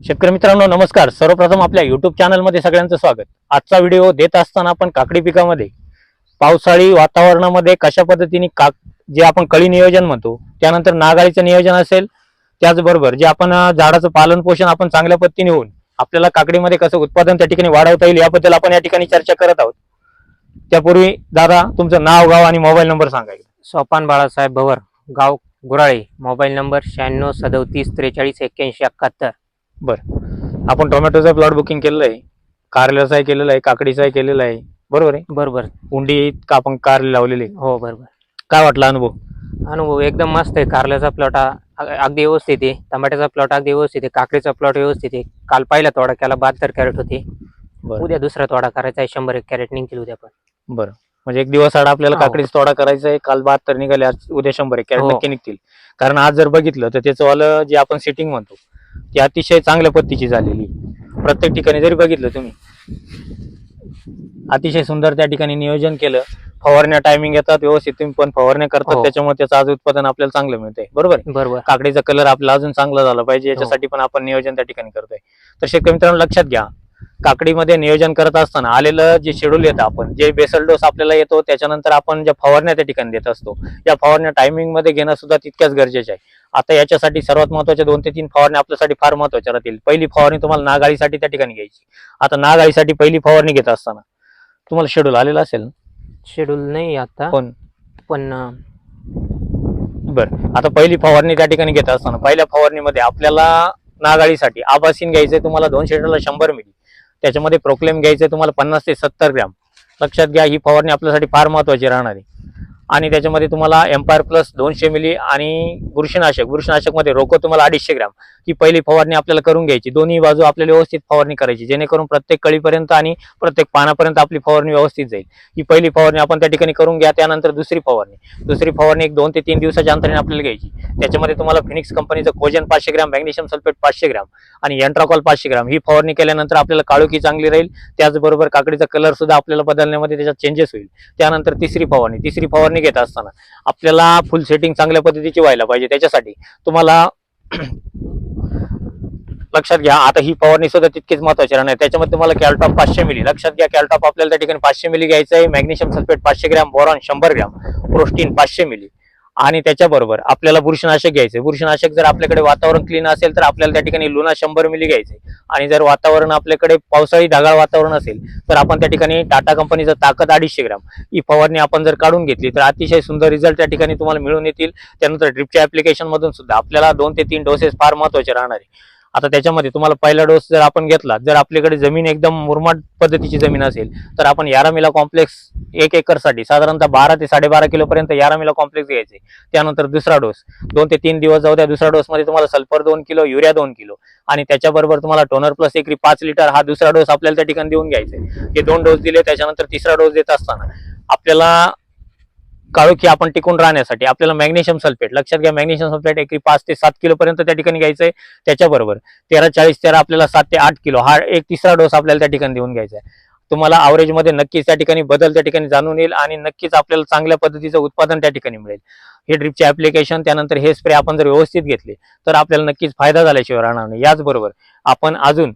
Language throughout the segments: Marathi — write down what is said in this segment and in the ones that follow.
शेतकरी मित्रांनो नमस्कार. सर्वप्रथम आपल्या युट्यूब चॅनलमध्ये सगळ्यांचं स्वागत. आजचा व्हिडिओ देत असताना आपण काकडी पिकामध्ये पावसाळी वातावरणामध्ये कशा पद्धतीने काक जे आपण कळी नियोजन म्हणतो त्यानंतर नागाळीचं नियोजन असेल त्याचबरोबर जे आपण झाडाचं पालन पोषण आपण चांगल्या पद्धतीने होऊन आपल्याला काकडीमध्ये कसं उत्पादन त्या ठिकाणी वाढवता येईल याबद्दल आपण या ठिकाणी चर्चा करत आहोत. त्यापूर्वी दादा तुमचं नाव गाव आणि मोबाईल नंबर सांगा सोपान बाळासाहेब भवर गाव गुराळे मोबाईल नंबर शहाण्णव सदोतीस त्रेचाळीस एक्क्याऐंशी एकाहत्तर आपण टोमॅटोचं प्लॉट बुकिंग केलेलं आहे. कारल्याचाही केलेलं आहे काकडीचाही केलेलं आहे. बरोबर आहे? बरोबर. उंडी का आपण कारले लावलेली आहे. हो बरोबर. काय वाटला अनुभव? अनुभव एकदम मस्त आहे. कारल्याचा प्लॉट अगदी व्यवस्थित आहे. टमाट्याचा प्लॉट अगदी व्यवस्थित आहे. काकडीचा प्लॉट व्यवस्थित आहे. काल पहिला तोडा केला बहात्तर कॅरेट होते. बरं. उद्या दुसरा तोडा करायचा आहे. शंभर एक कॅरेट निघतील उद्या पण. बरं. म्हणजे एक दिवस आड आपल्याला हो. काकडीचा तोडा करायचा आहे. काल बहात्तर निघाले. आज उद्या शंभर एक कॅरेट हो. नक्की निघतील. कारण आज जर बघितलं तर त्याचं वालं जे आपण सिटिंग म्हणतो ती अतिशय चांगल्या पद्धतीची झालेली. प्रत्येक ठिकाणी जरी बघितलं तुम्ही अतिशय सुंदर त्या ठिकाणी नियोजन केलं फवारण्या टायमिंग येतात व्यवस्थित तुम्ही पण फवारण्या करतात हो. त्याच्यामुळे त्याचं आज उत्पादन आपल्याला चांगलं मिळतंय बरोबर? बरोबर काकडीचा कलर आपला अजून चांगला झाला पाहिजे हो. याच्यासाठी पण आपण नियोजन त्या ठिकाणी करतोय तर शेतकरी मित्रांनो लक्षात घ्या काकडीमध्ये नियोजन करत असताना आलेलं जे शेड्यूल येतं आपण जे बेसल डोस आपल्याला येतो त्याच्यानंतर आपण ज्या फवारण्या त्या ठिकाणी देत असतो. या फवारण्या टायमिंगमध्ये घेणं सुद्धा तितक्याच गरजेचं आहे. आता याच्यासाठी सर्वात महत्त्वाच्या दोन ते तीन फवारण्या आपल्यासाठी फार महत्त्वाच्या राहतील. पहिली फवारणी तुम्हाला नागाळीसाठी त्या ठिकाणी घ्यायची. आता नागाळीसाठी पहिली फवारणी घेत असताना तुम्हाला शेड्यूल आलेलं असेल ना? शेड्यूल नाही आता. पण? पण बरं. आता पहिली फवारणी त्या ठिकाणी घेत असताना पहिल्या फवारणीमध्ये आपल्याला नागाळीसाठी आबासीन घ्यायचंय तुम्हाला दोन शेडला शंभर मिली. त्याच्यामध्ये प्रोक्लेम घ्यायचं तुम्हाला पन्नास ते सत्तर ग्रॅम. लक्षात घ्या ही फवारणी आपल्यासाठी फार महत्वाची राहणार आहे. आणि त्याच्यामध्ये तुम्हाला एम्पायर प्लस दोनशे मिली आणि बुरशीनाशक बुरशीनाशकमध्ये रोको तुम्हाला अडीचशे ग्रॅम. ही पहिली फवारणी आपल्याला करून घ्यायची. दोन्ही बाजू आपल्याला व्यवस्थित फवारणी करायची. जेणेकरून प्रत्येक कळीपर्यंत आणि प्रत्येक पानापर्यंत आपली फवारणी व्यवस्थित जाईल. ही पहिली फवारणी आपण त्या ठिकाणी करून घ्या. त्यानंतर दुसरी फवारणी. दुसरी फवारणी एक दोन ते तीन दिवसाच्या अंतराने आपल्याला घ्यायची. त्याच्यामध्ये तुम्हाला फिनिक्स कंपनीचं कोजन पाचशे ग्रॅम मॅग्नेशियम सल्फेट पाचशे ग्रॅम आणि एन्ट्राकॉल पाचशे ग्रॅम. ही फवारणी केल्यानंतर आपल्याला काळोखी चांगली राहील. त्याचबरोबर काकडीचा कलर सुद्धा आपल्याला बदलण्यामध्ये त्याच्यात चेंजेस होईल. त्यानंतर तिसरी फवारणी. तिसरी फवारणी घेत असताना. आपल्याला फुल सेटिंग चांगल्या पद्धतीची व्हायला पाहिजे त्याच्यासाठी. तुम्हाला लक्षात घ्या आता ही फवारणी सुद्धा तितकीच महत्वाची राहणार. आहे. त्याच्यामध्ये तुम्हाला कॅल्टॉप पाचशे मिली. लक्षात घ्या कॅल्टॉप आपल्याला त्या ठिकाणी पाचशे मिली घ्यायचं आहे मॅग्नेशियम सल्फेट पाचशे ग्रॅम बोरॉन शंभर ग्रॅम प्रोस्टीन पाचशे मिली. आणि त्याच्याबरोबर आपल्याला बुरशीनाशक घ्यायचे. बुरशीनाशक जर आपल्याकडे वातावरण क्लीन असेल तर आपल्याला त्या ठिकाणी लुना शंभर मिली घ्यायचे. आणि जर वातावरण आपल्याकडे पावसाळी ढगाळ वातावरण असेल तर आपण त्या ठिकाणी टाटा कंपनीचं ताकद अडीचशे ग्राम. ही फवारणी आपण जर काढून घेतली तर अतिशय सुंदर रिझल्ट त्या ठिकाणी तुम्हाला मिळून येतील. त्यानंतर ड्रिपच्या ऍप्लिकेशन मधून सुद्धा आपल्याला दोन ते तीन डोसेस फार महत्त्वाचे राहणार आहे. आता त्याच्यामध्ये तुम्हाला पहिला डोस जर आपण घेतला जर आपल्याकडे जमीन एकदम मुरमाड पद्धतीची जमीन असेल तर आपण यारामिला कॉम्प्लेक्स एक एकरसाठी साधारणतः बारा ते साडेबारा किलोपर्यंत यारामिला कॉम्प्लेक्स घ्यायचे. त्यानंतर दुसरा डोस. दोन ते तीन दिवस जाऊ द्या दुसऱ्या डोसमध्ये तुम्हाला सल्फर दोन किलो युरिया दोन किलो. आणि त्याच्याबरोबर तुम्हाला टोनर प्लस एकरी पाच लिटर हा दुसरा डोस आपल्याला त्या ठिकाणी देऊन घ्यायचा. हे दोन डोस दिले त्याच्यानंतर तिसरा डोस देत असताना आपल्याला काळोखी आपण टिकून राहण्यासाठी आपल्याला मॅग्नेशियम सल्फेट लक्षात घ्या मॅग्नेशियम सल्फेट एकरी पाच ते सात किलो पर्यंत त्या ठिकाणी घ्यायचं आहे त्याच्याबरोबर तेरा चाळीस तेरा आपल्याला सात ते आठ किलो हा एक तिसरा डोस आपल्याला त्या ठिकाणी देऊन घ्यायचा आहे तुम्हाला average मध्ये नक्कीच त्या ठिकाणी बदल त्या ठिकाणी जाणून येईल आणि नक्कीच आपल्याला चांगल्या पद्धतीचं उत्पादन त्या ठिकाणी मिळेल. हे ड्रिपचे ऍप्लिकेशन त्यानंतर हे स्प्रे आपण जर व्यवस्थित घेतले तर आपल्याला नक्कीच फायदा झाल्याशिवाय राहणार नाही. याचबरोबर आपण अजून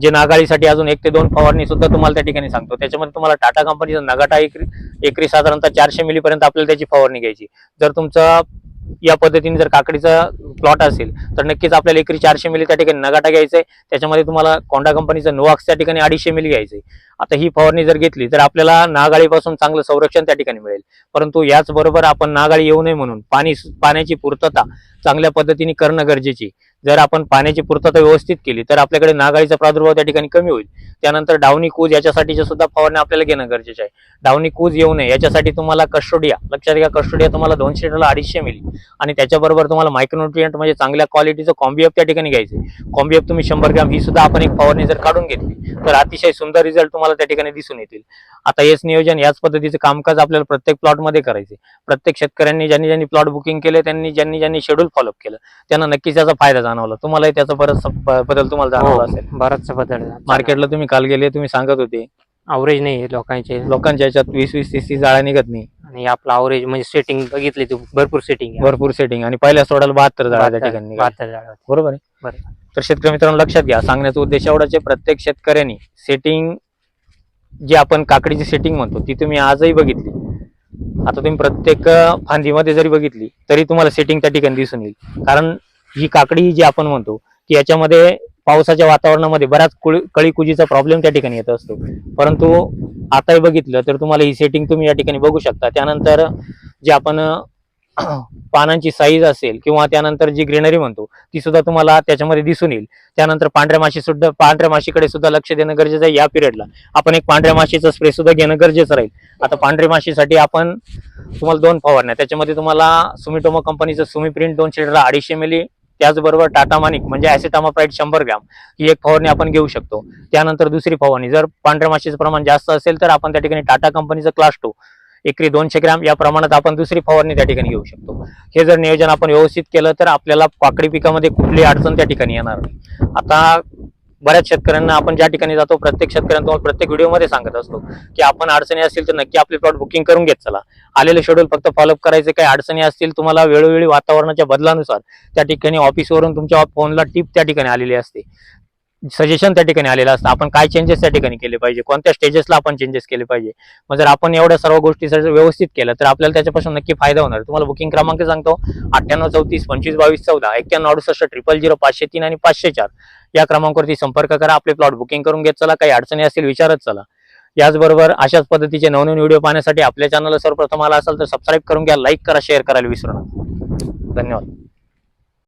जे नागाळीसाठी अजून एक ते दोन फवारणी सुद्धा तुम्हाला त्या ठिकाणी सांगतो. त्याच्यामध्ये तुम्हाला टाटा कंपनीचा नगाटा एकरी एकरी साधारणतः चारशे मिलीपर्यंत आपल्याला त्याची फवारणी घ्यायची. जर तुमचं या पद्धतीने जर काकडीचा प्लॉट असेल तर नक्कीच आपल्याला एकरी चारशे मिली त्या ठिकाणी नगाटा घ्यायचा आहे त्याच्यामध्ये तुम्हाला कोंडा कंपनीचं नोवाक्स त्या ठिकाणी अडीचशे मिली घ्यायचंय. आता ही फवारणी जर घेतली तर आपल्याला नागाळीपासून चांगलं संरक्षण त्या ठिकाणी मिळेल. परंतु याचबरोबर आपण नागाळी येऊ नये म्हणून पाणी पाण्याची पूर्तता चांगल्या पद्धतीने करणं गरजेची. जर आपण पाण्याची पूर्तता व्यवस्थित केली तर आपल्याकडे नागाळीचा प्रादुर्भाव त्या ठिकाणी कमी होईल. त्यानंतर डावणी कूज याच्यासाठीच्या सुद्धा फवारण्या आपल्याला घेणं गरजेचं आहे. डावणी कूज येऊ नये याच्यासाठी तुम्हाला कस्टोडिया लक्षात घ्या कस्टोडिया तुम्हाला दोनशे लिटरला अडीचशे मिली. आणि त्याच्याबरोबर तुम्हाला मायक्रोन्युट्रियंट म्हणजे चांगल्या क्वालिटीचं कॉम्बीअप त्या ठिकाणी घ्यायचं कॉम्बिएफ तुम्ही शंभर ग्रॅम ही सुद्धा आपण एक फवारणी जर काढून घेतली तर अतिशय सुंदर रिझल्ट तुम्हाला त्या ठिकाणी दिसून येतील. आता हेच नियोजन याच पद्धतीचं कामकाज आपल्याला प्रत्येक प्लॉटमध्ये करायचे प्रत्येक शेतकऱ्यांनी ज्यांनी ज्यांनी प्लॉट बुकिंग केले त्यांनी ज्यांनी ज्यांनी शेड्यूल फॉलोअप केलं त्यांना नक्कीच त्याचा फायदा जाणवला. तुम्हालाही त्याचा बरंच बदल तुम्हाला जाणवला असेल. हो, बराचसा बदल मार्केटला तुम्ही काल गेले तुम्ही सांगत होते. अवरेज नाही लोकांचे. लोकांच्या याच्यात वीस वीस तीस तीस जाळ्या निघत नाही. आणि आपला अवरेज म्हणजे सेटिंग बघितली तू भरपूर सेटिंग भरपूर सेटिंग आणि पहिल्या सोडायला बहात्तर जाळ्या त्या ठिकाणी. बहात्तर होते. बरोबर आहे. बरं. तर शेतकरी मित्रांनो लक्षात घ्या सांगण्याचा उद्देश एवढाच आहे प्रत्येक शेतकऱ्यांनी सेटिंग जी आपण काकडीची सेटिंग म्हणतो ती तुम्ही आजही बघितली. आता तुम्ही प्रत्येक फांदीमध्ये जरी बघितली तरी तुम्हाला सेटिंग त्या ठिकाणी दिसून येईल. कारण ही काकडी जी आपण म्हणतो की याच्यामध्ये पावसाच्या वातावरणामध्ये बऱ्याच कळी कळीकुजीचा प्रॉब्लेम त्या ठिकाणी येत असतो. परंतु आताही बघितलं तर तुम्हाला ही सेटिंग तुम्ही या ठिकाणी बघू शकता. त्यानंतर जे आपण पानांची साईज असेल किंवा त्यानंतर जी ग्रीनरी म्हणतो ती सुद्धा तुम्हाला त्याच्यामध्ये दिसून येईल. त्यानंतर पांढऱ्या माशी सुद्धा पांढऱ्या माशीकडे सुद्धा लक्ष देणं गरजेचं आहे या पिरियडला आपण एक पांढऱ्या माशीचा स्प्रे सुद्धा घेणं गरजेचं राहील. आता पांढऱ्या माशीसाठी आपण तुम्हाला दोन फवारण्या. त्याच्यामध्ये तुम्हाला सुमिटोमो कंपनीचं सुमी प्रिंट दोन लिटरला अडीचशे मिली त्याचबरोबर टाटा मानिक म्हणजे ॲसिटामाप्राईट शंभर ग्रॅम ही एक फवारणी आपण घेऊ शकतो. त्यानंतर दुसरी फवारणी. जर पांढऱ्या माशीचं प्रमाण जास्त असेल तर आपण त्या ठिकाणी टाटा कंपनीचं क्लास टू एकरी दोनशे ग्रॅम या प्रमाणात आपण दुसरी फवारणी त्या ठिकाणी घेऊ शकतो. हे जर नियोजन आपण व्यवस्थित केलं तर आपल्याला पाकडी पिकामध्ये कुठली अडचण त्या ठिकाणी येणार नाही. आता बऱ्याच शेतकऱ्यांना आपण ज्या ठिकाणी जातो प्रत्येक शेतकऱ्यांना तुम्हाला प्रत्येक व्हिडिओमध्ये सांगत असतो की आपण अडचणी असतील तर नक्की आपले प्लॉट बुकिंग करून घेत चला. आलेले शेड्यूल फक्त फॉलोअप करायचे काही अडचणी असतील तुम्हाला वेळोवेळी वातावरणाच्या बदलानुसार त्या ठिकाणी ऑफिसवरून तुमच्या फोनला टिप त्या ठिकाणी आलेली असते. सजेशन त्या ठिकाणी आलेलं असतं. आपण काय चेंजेस त्या ठिकाणी केले पाहिजे? कोणत्या स्टेजेसला आपण चेंजेस केले पाहिजे? मग जर आपण एवढ्या सर्व गोष्टी जर व्यवस्थित केलं तर आपल्याला त्याच्यापासून नक्की फायदा होणार. तुम्हाला बुकिंग क्रमांक सांगतो. अठ्ठ्याण्णव चौतीस पंचवीस बावीस चौदा एक्क्याण्णव अडुसष्ट ट्रिपल झिरो पाचशे तीन आणि पाचशे चार. या क्रमांकावरती संपर्क करा. आपले प्लॉट बुकिंग करून घेत चला. काही अडचणी असतील विचारत चला. याचबरोबर अशाच पद्धतीचे नवनवीन व्हिडिओ पाहण्यासाठी आपल्या चॅनलला सर्वप्रथम आला असेल तर सबस्क्राईब करून घ्या लाईक करा शेअर करायला विसरू नका. धन्यवाद.